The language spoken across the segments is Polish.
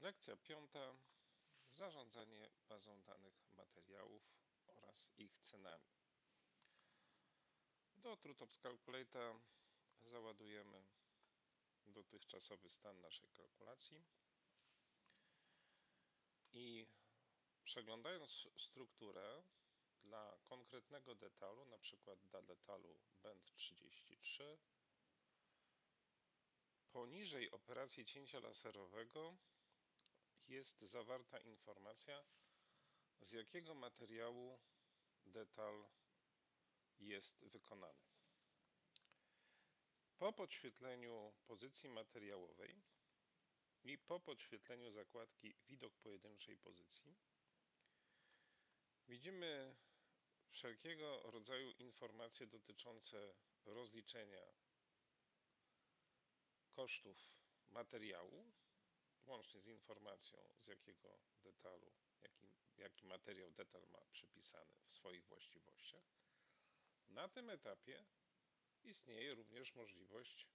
Lekcja piąta. Zarządzanie bazą danych materiałów oraz ich cenami. Do TrueTops Calculator załadujemy dotychczasowy stan naszej kalkulacji i przeglądając strukturę dla konkretnego detalu, na przykład dla detalu band 33, poniżej operacji cięcia laserowego jest zawarta informacja, z jakiego materiału detal jest wykonany. Po podświetleniu pozycji materiałowej i po podświetleniu zakładki Widok pojedynczej pozycji widzimy wszelkiego rodzaju informacje dotyczące rozliczenia kosztów materiału, łącznie z informacją, z jakiego detalu, jaki, jaki materiał detal ma przypisany w swoich właściwościach. Na tym etapie istnieje również możliwość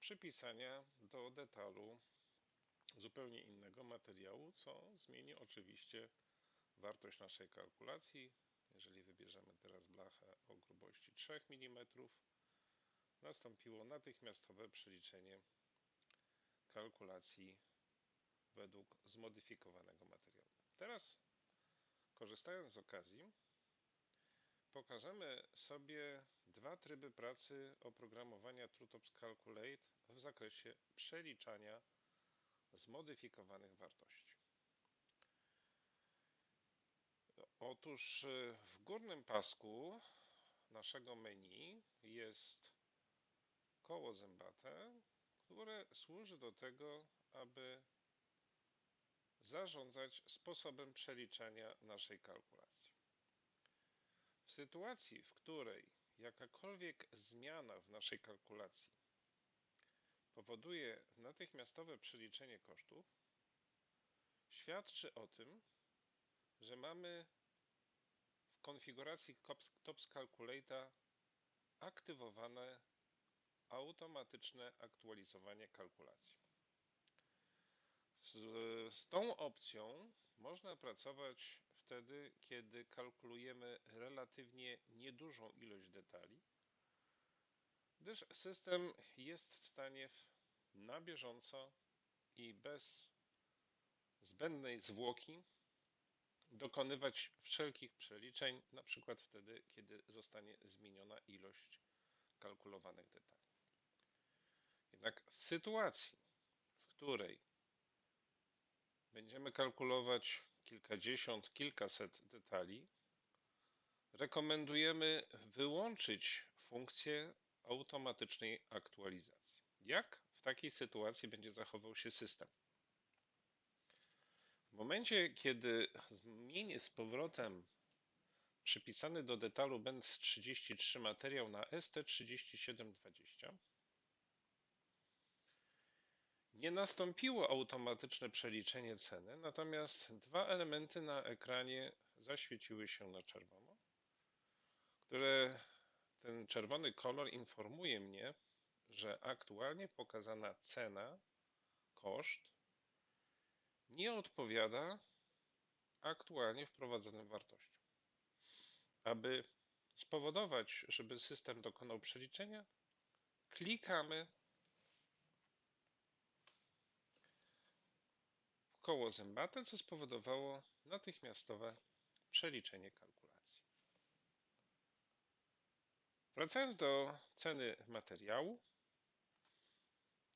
przypisania do detalu zupełnie innego materiału, co zmieni oczywiście wartość naszej kalkulacji. Jeżeli wybierzemy teraz blachę o grubości 3 mm, nastąpiło natychmiastowe przeliczenie kalkulacji według zmodyfikowanego materiału. Teraz, korzystając z okazji, pokażemy sobie dwa tryby pracy oprogramowania TrueTops Calculate w zakresie przeliczania zmodyfikowanych wartości. Otóż y, w górnym pasku naszego menu jest koło zębate, które służy do tego, aby zarządzać sposobem przeliczania naszej kalkulacji. W sytuacji, w której jakakolwiek zmiana w naszej kalkulacji powoduje natychmiastowe przeliczenie kosztów, świadczy o tym, że mamy w konfiguracji TOPS Calculator aktywowane automatyczne aktualizowanie kalkulacji. Z, z tą opcją można pracować wtedy, kiedy kalkulujemy relatywnie niedużą ilość detali, gdyż system jest w stanie na bieżąco i bez zbędnej zwłoki dokonywać wszelkich przeliczeń, na przykład wtedy, kiedy zostanie zmieniona ilość kalkulowanych detali. Jednak w sytuacji, w której będziemy kalkulować kilkadziesiąt, kilkaset detali, rekomendujemy wyłączyć funkcję automatycznej aktualizacji. Jak w takiej sytuacji będzie zachował się system? W momencie, kiedy zmienię z powrotem przypisany do detalu BEND 33 materiał na ST3720, nie nastąpiło automatyczne przeliczenie ceny, natomiast dwa elementy na ekranie zaświeciły się na czerwono, które ten czerwony kolor informuje mnie, że aktualnie pokazana cena, koszt nie odpowiada aktualnie wprowadzonym wartościom. Aby spowodować, żeby system dokonał przeliczenia, klikamy koło zębate, co spowodowało natychmiastowe przeliczenie kalkulacji. Wracając do ceny materiału,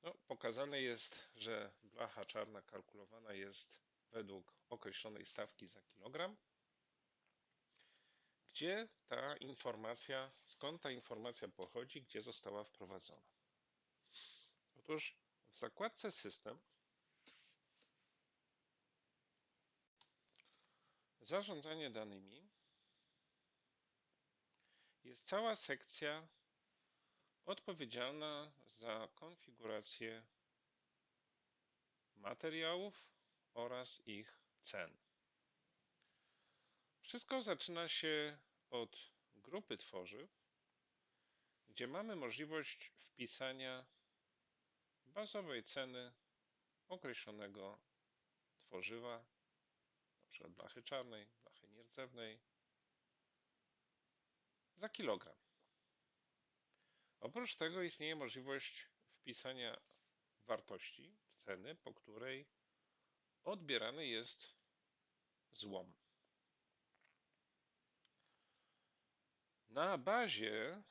no, pokazane jest, że blacha czarna kalkulowana jest według określonej stawki za kilogram. Gdzie ta informacja, skąd ta informacja pochodzi, gdzie została wprowadzona? Otóż w zakładce System Zarządzanie danymi jest cała sekcja odpowiedzialna za konfigurację materiałów oraz ich cen. Wszystko zaczyna się od grupy tworzyw, gdzie mamy możliwość wpisania bazowej ceny określonego tworzywa, np. blachy czarnej, blachy nierdzewnej, za kilogram. Oprócz tego istnieje możliwość wpisania wartości, ceny, po której odbierany jest złom. Na bazie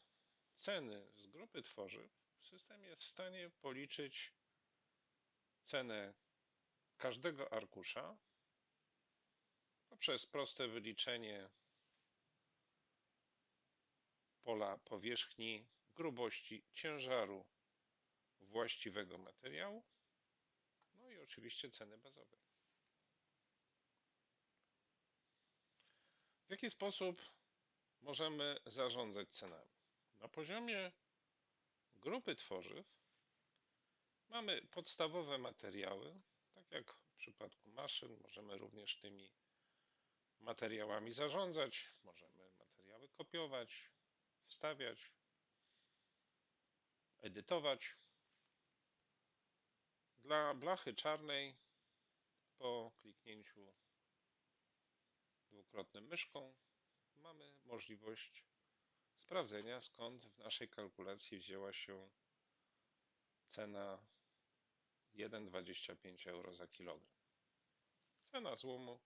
ceny z grupy tworzyw system jest w stanie policzyć cenę każdego arkusza poprzez proste wyliczenie pola powierzchni, grubości, ciężaru właściwego materiału, no i oczywiście ceny bazowej. W jaki sposób możemy zarządzać cenami? Na poziomie grupy tworzyw mamy podstawowe materiały, tak jak w przypadku maszyn, możemy również tymi materiałami zarządzać, możemy materiały kopiować, wstawiać, edytować. Dla blachy czarnej po kliknięciu dwukrotnym myszką mamy możliwość sprawdzenia skąd w naszej kalkulacji wzięła się cena 1,25 euro za kilogram. Cena złomu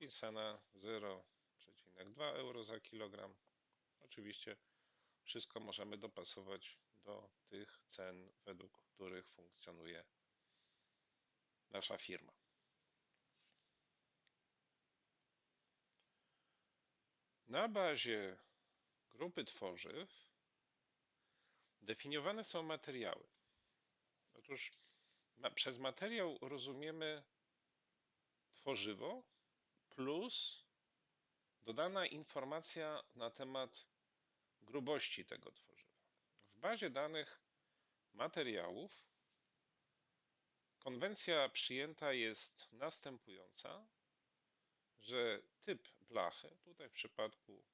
wpisana 0,2 euro za kilogram. Oczywiście wszystko możemy dopasować do tych cen, według których funkcjonuje nasza firma. Na bazie grupy tworzyw definiowane są materiały. Otóż przez materiał rozumiemy tworzywo plus dodana informacja na temat grubości tego tworzywa. W bazie danych materiałów konwencja przyjęta jest następująca, że typ blachy, tutaj w przypadku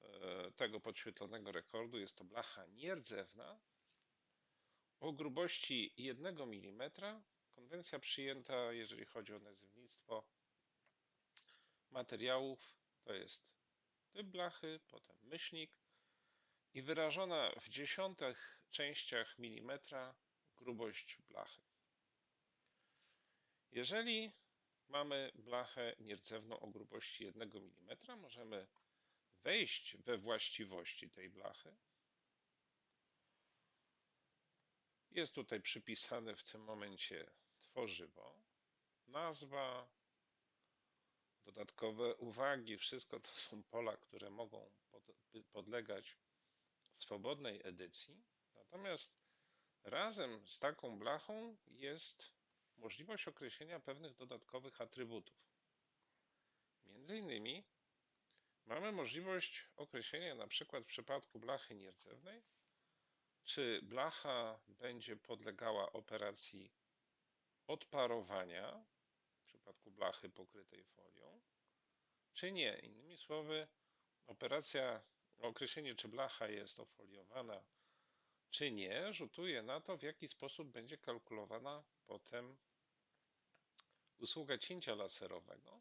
e, tego podświetlonego rekordu jest to blacha nierdzewna o grubości 1 mm. Konwencja przyjęta, jeżeli chodzi o nazewnictwo materiałów, to jest typ blachy, potem myślnik i wyrażona w dziesiątych częściach milimetra grubość blachy. Jeżeli mamy blachę nierdzewną o grubości 1 mm, możemy wejść we właściwości tej blachy. Jest tutaj przypisane w tym momencie tworzywo, nazwa, dodatkowe uwagi, wszystko to są pola, które mogą podlegać swobodnej edycji. Natomiast razem z taką blachą jest możliwość określenia pewnych dodatkowych atrybutów. Między innymi mamy możliwość określenia na przykład w przypadku blachy nierdzewnej, czy blacha będzie podlegała operacji odparowania przypadku blachy pokrytej folią, czy nie. Innymi słowy, operacja, określenie czy blacha jest ofoliowana, czy nie, rzutuje na to, w jaki sposób będzie kalkulowana potem usługa cięcia laserowego,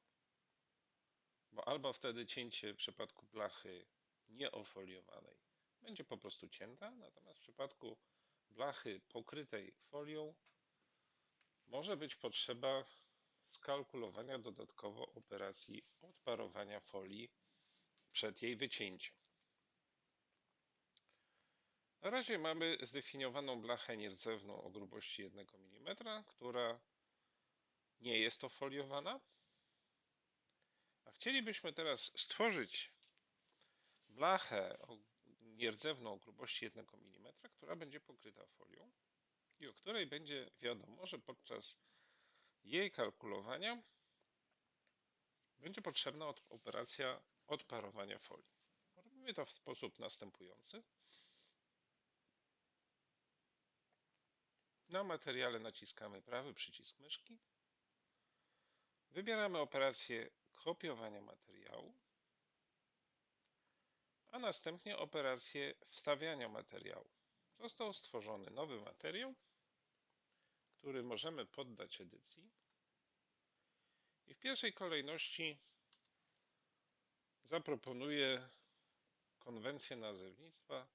bo albo wtedy cięcie w przypadku blachy nieofoliowanej będzie po prostu cięta, natomiast w przypadku blachy pokrytej folią może być potrzeba skalkulowania dodatkowo operacji odparowania folii przed jej wycięciem. Na razie mamy zdefiniowaną blachę nierdzewną o grubości 1 mm, która nie jest ofoliowana. A chcielibyśmy teraz stworzyć blachę nierdzewną o grubości 1 mm, która będzie pokryta folią i o której będzie wiadomo, że podczas jej kalkulowania będzie potrzebna operacja odparowania folii. Robimy to w sposób następujący. Na materiale naciskamy prawy przycisk myszki. Wybieramy operację kopiowania materiału, a następnie operację wstawiania materiału. Został stworzony nowy materiał, który możemy poddać edycji. I w pierwszej kolejności zaproponuję konwencję nazewnictwa,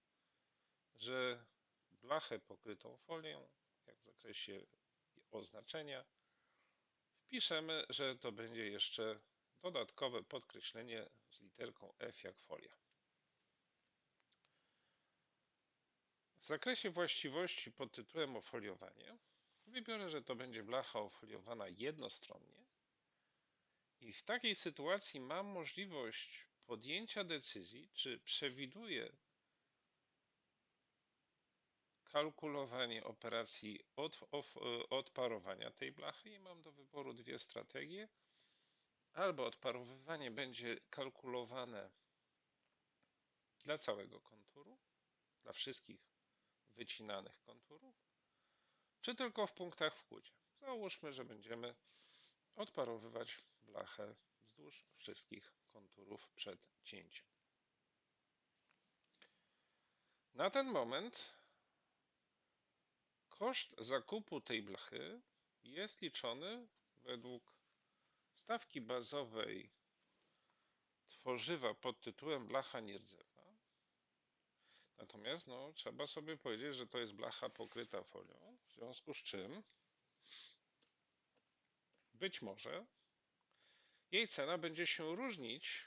że blachę pokrytą folią, jak w zakresie oznaczenia, wpiszemy, że to będzie jeszcze dodatkowe podkreślenie z literką F jak folia. W zakresie właściwości pod tytułem ofoliowanie wybiorę, że to będzie blacha ofoliowana jednostronnie i w takiej sytuacji mam możliwość podjęcia decyzji, czy przewiduję kalkulowanie operacji od, of, odparowania tej blachy i mam do wyboru dwie strategie. Albo odparowywanie będzie kalkulowane dla całego konturu, dla wszystkich wycinanych konturów, czy tylko w punktach w kłucie. Załóżmy, że będziemy odparowywać blachę wzdłuż wszystkich konturów przed cięciem. Na ten moment koszt zakupu tej blachy jest liczony według stawki bazowej tworzywa pod tytułem blacha nierdzewna. Natomiast no, trzeba sobie powiedzieć, że to jest blacha pokryta folią, w związku z czym być może jej cena będzie się różnić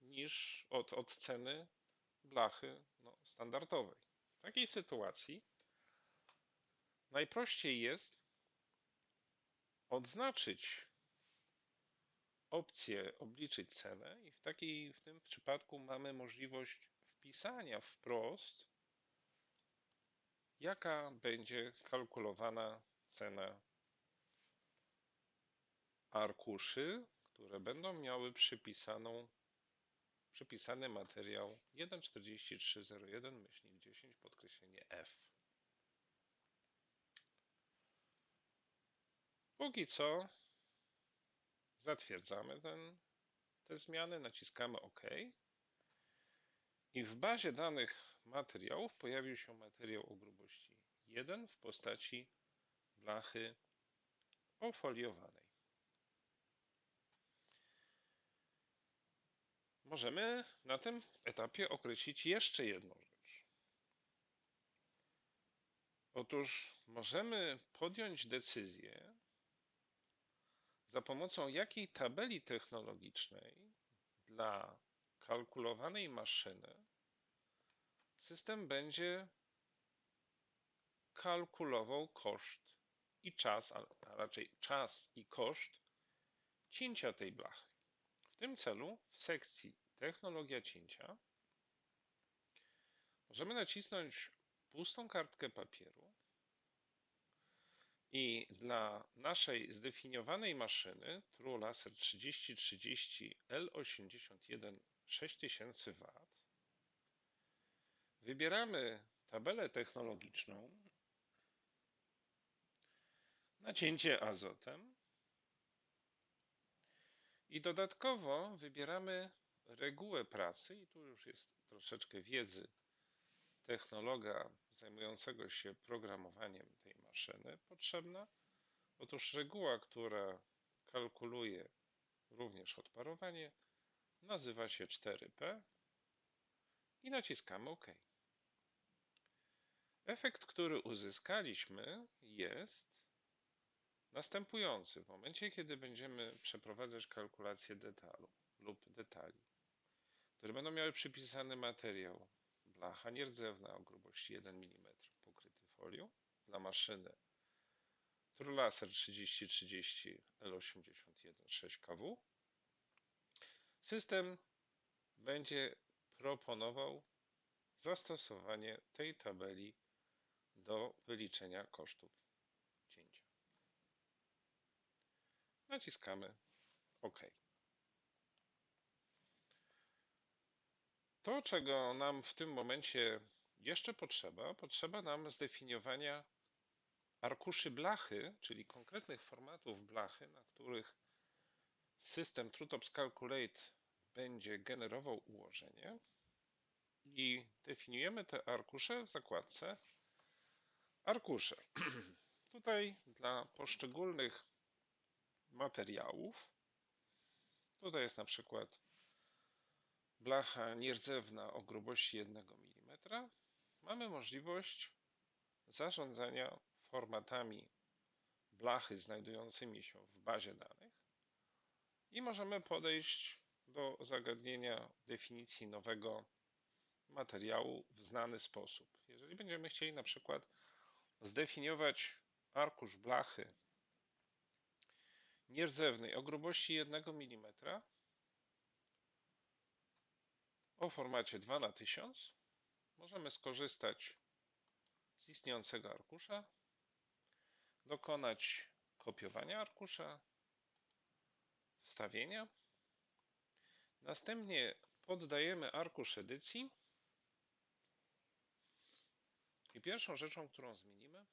niż od, od ceny blachy no, standardowej. W takiej sytuacji najprościej jest odznaczyć opcję obliczyć cenę i w, takiej, w tym przypadku mamy możliwość wpisania wprost, jaka będzie kalkulowana cena arkuszy, które będą miały przypisaną, przypisany materiał 14301 myślnik 10 podkreślenie F. Póki co zatwierdzamy ten, te zmiany, naciskamy OK. I w bazie danych materiałów pojawił się materiał o grubości 1 w postaci blachy ofoliowanej. Możemy na tym etapie określić jeszcze jedną rzecz. Otóż możemy podjąć decyzję, za pomocą jakiej tabeli technologicznej dla kalkulowanej maszyny system będzie kalkulował koszt i czas, a raczej czas i koszt cięcia tej blachy. W tym celu w sekcji Technologia cięcia możemy nacisnąć pustą kartkę papieru i dla naszej zdefiniowanej maszyny TrueLaser 3030 L81 6000W wybieramy tabelę technologiczną nacięcie azotem i dodatkowo wybieramy regułę pracy i tu już jest troszeczkę wiedzy technologa zajmującego się programowaniem tej maszyny potrzebna. Otóż reguła, która kalkuluje również odparowanie, nazywa się 4P i naciskamy OK. Efekt, który uzyskaliśmy jest następujący. W momencie, kiedy będziemy przeprowadzać kalkulację detalu lub detali, które będą miały przypisany materiał blacha nierdzewna o grubości 1 mm pokryty folią dla maszyny TrueLaser 3030 L81 6kW. System będzie proponował zastosowanie tej tabeli do wyliczenia kosztów cięcia. Naciskamy OK. To, czego nam w tym momencie jeszcze potrzeba, potrzeba nam zdefiniowania arkuszy blachy, czyli konkretnych formatów blachy, na których system TrueTops Calculate będzie generował ułożenie. I definiujemy te arkusze w zakładce arkusze. Tutaj dla poszczególnych materiałów, tutaj jest na przykład blacha nierdzewna o grubości 1 mm, mamy możliwość zarządzania formatami blachy znajdującymi się w bazie danych. I możemy podejść do zagadnienia definicji nowego materiału w znany sposób. Jeżeli będziemy chcieli na przykład zdefiniować arkusz blachy nierdzewnej o grubości 1 mm o formacie 2 na 1000 możemy skorzystać z istniejącego arkusza, dokonać kopiowania arkusza, wstawienia. Następnie poddajemy arkusz edycji. I pierwszą rzeczą, którą zmienimy,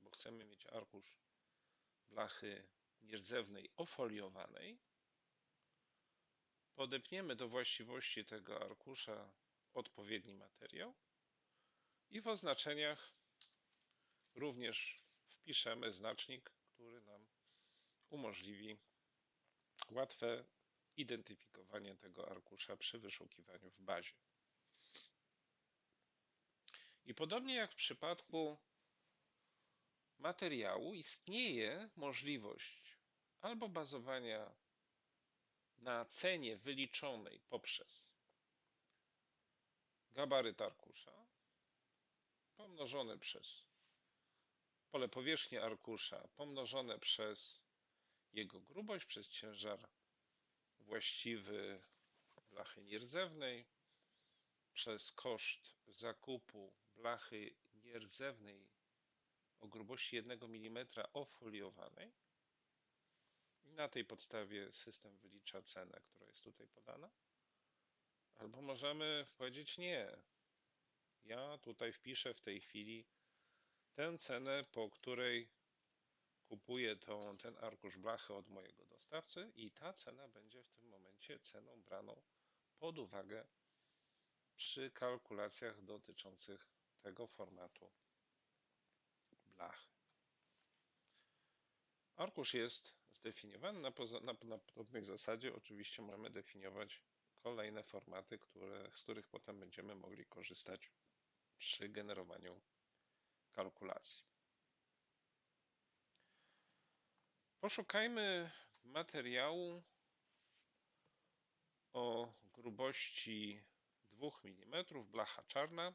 bo chcemy mieć arkusz blachy nierdzewnej ofoliowanej, podepniemy do właściwości tego arkusza odpowiedni materiał i w oznaczeniach również wpiszemy znacznik, który nam umożliwi łatwe identyfikowanie tego arkusza przy wyszukiwaniu w bazie. I podobnie jak w przypadku materiału, istnieje możliwość albo bazowania na cenie wyliczonej poprzez gabaryt arkusza pomnożone przez pole powierzchni arkusza pomnożone przez jego grubość, przez ciężar właściwy blachy nierdzewnej, przez koszt zakupu blachy nierdzewnej o grubości 1 mm ofoliowanej. I na tej podstawie system wylicza cenę, która jest tutaj podana. Albo możemy powiedzieć nie. Ja tutaj wpiszę w tej chwili tę cenę, po której kupuję tą, ten arkusz blachy od mojego dostawcy i ta cena będzie w tym momencie ceną braną pod uwagę przy kalkulacjach dotyczących tego formatu blachy. Arkusz jest zdefiniowany na, na, na podobnej zasadzie. Oczywiście możemy definiować kolejne formaty, które, z których potem będziemy mogli korzystać przy generowaniu kalkulacji. Poszukajmy materiału o grubości 2 mm, blacha czarna.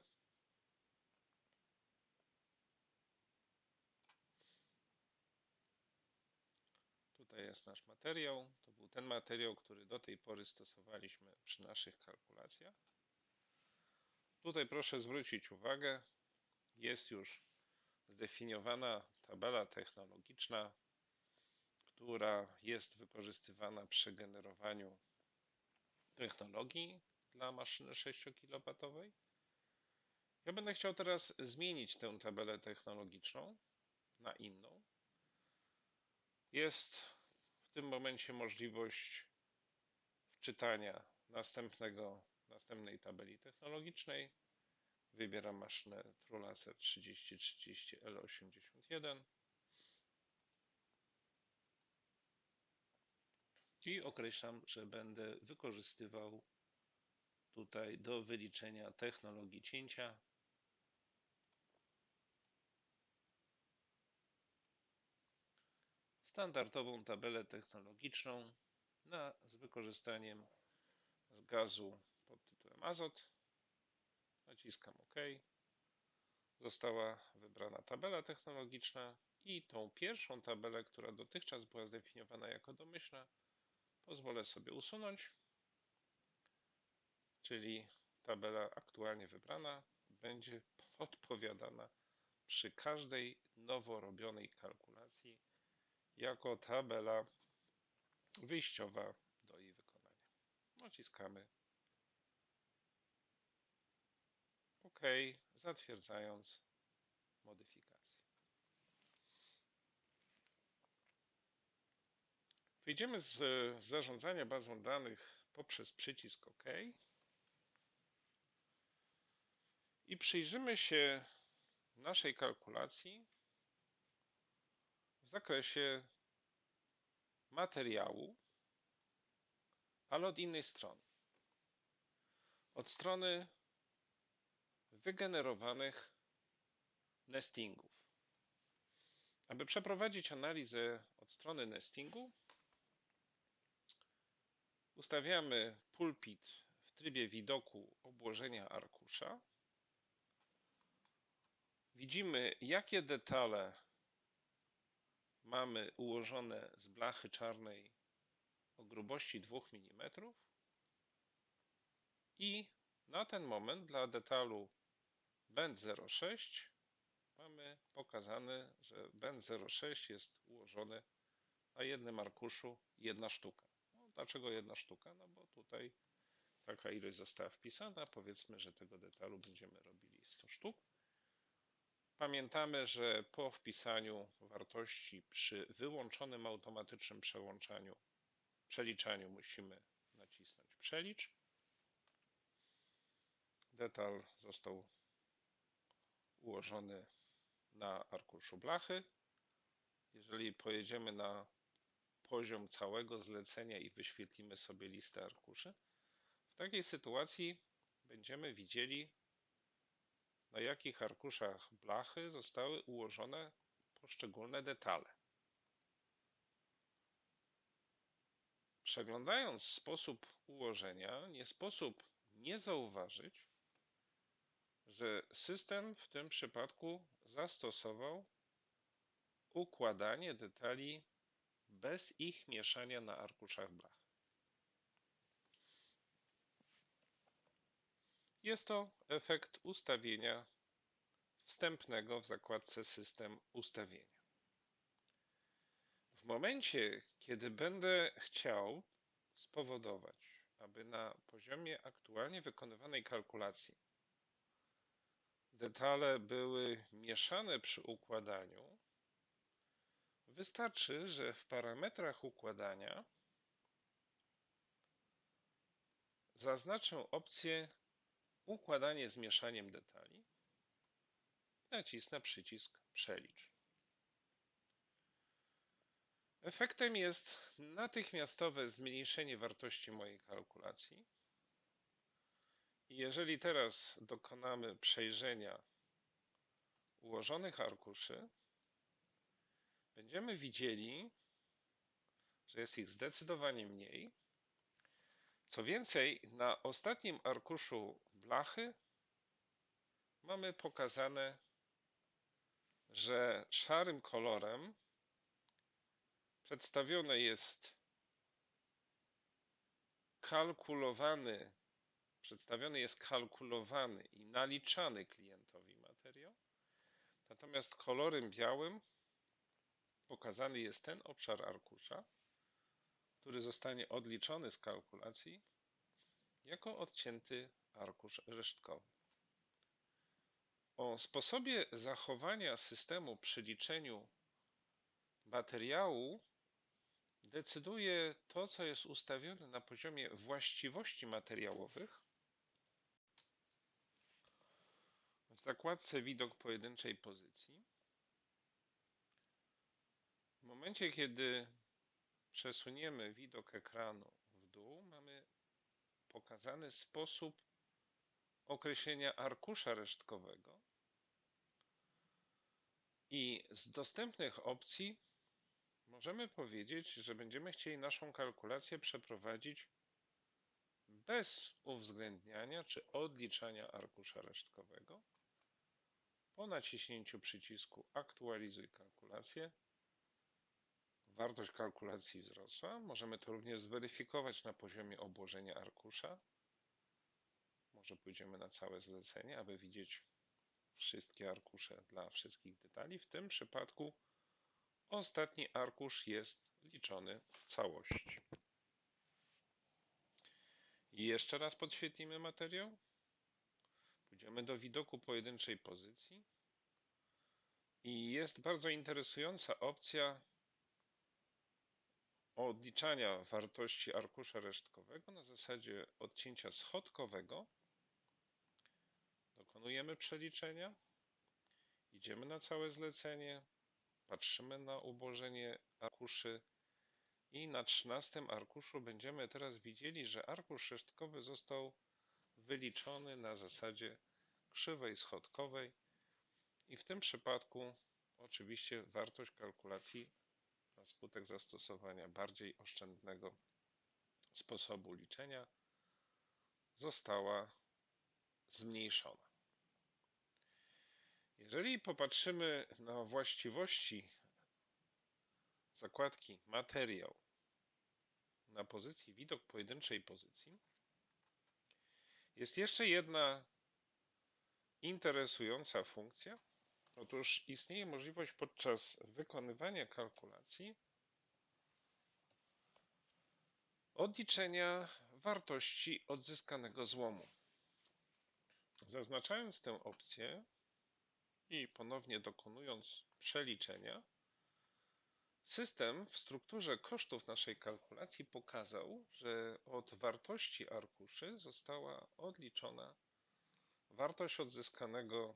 Tutaj jest nasz materiał. To był ten materiał, który do tej pory stosowaliśmy przy naszych kalkulacjach. Tutaj proszę zwrócić uwagę, jest już zdefiniowana tabela technologiczna, która jest wykorzystywana przy generowaniu technologii dla maszyny 6 kW. Ja będę chciał teraz zmienić tę tabelę technologiczną na inną. Jest w tym momencie możliwość wczytania następnego, następnej tabeli technologicznej. Wybieram maszynę TrueLaser 3030 i określam, że będę wykorzystywał tutaj do wyliczenia technologii cięcia standardową tabelę technologiczną na, z wykorzystaniem gazu pod tytułem azot. Naciskam OK. Została wybrana tabela technologiczna i tą pierwszą tabelę, która dotychczas była zdefiniowana jako domyślna, pozwolę sobie usunąć, czyli tabela aktualnie wybrana będzie odpowiadana przy każdej nowo robionej kalkulacji jako tabela wyjściowa do jej wykonania. Naciskamy OK, zatwierdzając modyfikację. Wyjdziemy z zarządzania bazą danych poprzez przycisk OK i przyjrzymy się naszej kalkulacji w zakresie materiału, ale od innej strony. Od strony wygenerowanych nestingów. Aby przeprowadzić analizę od strony nestingu, ustawiamy pulpit w trybie widoku obłożenia arkusza. Widzimy, jakie detale mamy ułożone z blachy czarnej o grubości 2 mm i na ten moment dla detalu bend 06 mamy pokazane, że bend 06 jest ułożony na jednym arkuszu jedna sztuka. Dlaczego jedna sztuka? No bo tutaj taka ilość została wpisana. Powiedzmy, że tego detalu będziemy robili 100 sztuk. Pamiętamy, że po wpisaniu wartości przy wyłączonym automatycznym przełączaniu, przeliczaniu musimy nacisnąć przelicz. Detal został ułożony na arkuszu blachy. Jeżeli pojedziemy na poziom całego zlecenia i wyświetlimy sobie listę arkuszy, w takiej sytuacji będziemy widzieli, na jakich arkuszach blachy zostały ułożone poszczególne detale. Przeglądając sposób ułożenia, nie sposób nie zauważyć, że system w tym przypadku zastosował układanie detali bez ich mieszania na arkuszach blach. Jest to efekt ustawienia wstępnego w zakładce System ustawienia. W momencie, kiedy będę chciał spowodować, aby na poziomie aktualnie wykonywanej kalkulacji detale były mieszane przy układaniu, wystarczy, że w parametrach układania zaznaczę opcję układanie z mieszaniem detali. Nacisnę przycisk przelicz. Efektem jest natychmiastowe zmniejszenie wartości mojej kalkulacji. Jeżeli teraz dokonamy przejrzenia ułożonych arkuszy, będziemy widzieli, że jest ich zdecydowanie mniej. Co więcej, na ostatnim arkuszu blachy mamy pokazane, że szarym kolorem przedstawiony jest kalkulowany, przedstawiony jest kalkulowany i naliczany klientowi materiał, natomiast kolorem białym pokazany jest ten obszar arkusza, który zostanie odliczony z kalkulacji jako odcięty arkusz resztkowy. O sposobie zachowania systemu przy liczeniu materiału decyduje to, co jest ustawione na poziomie właściwości materiałowych w zakładce widok pojedynczej pozycji. Momencie, kiedy przesuniemy widok ekranu w dół, mamy pokazany sposób określenia arkusza resztkowego i z dostępnych opcji możemy powiedzieć, że będziemy chcieli naszą kalkulację przeprowadzić bez uwzględniania czy odliczania arkusza resztkowego. Po naciśnięciu przycisku Aktualizuj kalkulację wartość kalkulacji wzrosła. Możemy to również zweryfikować na poziomie obłożenia arkusza. Może pójdziemy na całe zlecenie, aby widzieć wszystkie arkusze dla wszystkich detali. W tym przypadku ostatni arkusz jest liczony w całości. I jeszcze raz podświetlimy materiał. Pójdziemy do widoku pojedynczej pozycji. I jest bardzo interesująca opcja odliczania wartości arkusza resztkowego na zasadzie odcięcia schodkowego. Dokonujemy przeliczenia. Idziemy na całe zlecenie. patrzymy na ułożenie arkuszy i na trzynastym arkuszu będziemy teraz widzieli, że arkusz resztkowy został wyliczony na zasadzie krzywej schodkowej i w tym przypadku oczywiście wartość kalkulacji na skutek zastosowania bardziej oszczędnego sposobu liczenia została zmniejszona. Jeżeli popatrzymy na właściwości zakładki materiał na pozycji widok pojedynczej pozycji, jest jeszcze jedna interesująca funkcja. Otóż istnieje możliwość podczas wykonywania kalkulacji odliczenia wartości odzyskanego złomu. Zaznaczając tę opcję i ponownie dokonując przeliczenia, system w strukturze kosztów naszej kalkulacji pokazał, że od wartości arkuszy została odliczona wartość odzyskanego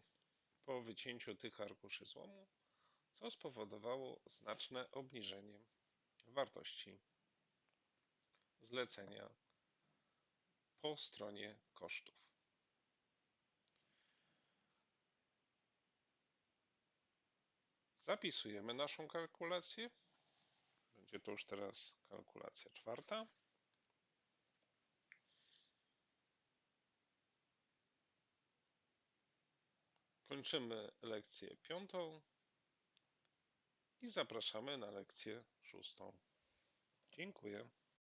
po wycięciu tych arkuszy złomu, co spowodowało znaczne obniżenie wartości zlecenia po stronie kosztów. Zapisujemy naszą kalkulację. Będzie to już teraz kalkulacja czwarta. Kończymy lekcję piątą i zapraszamy na lekcję szóstą. Dziękuję.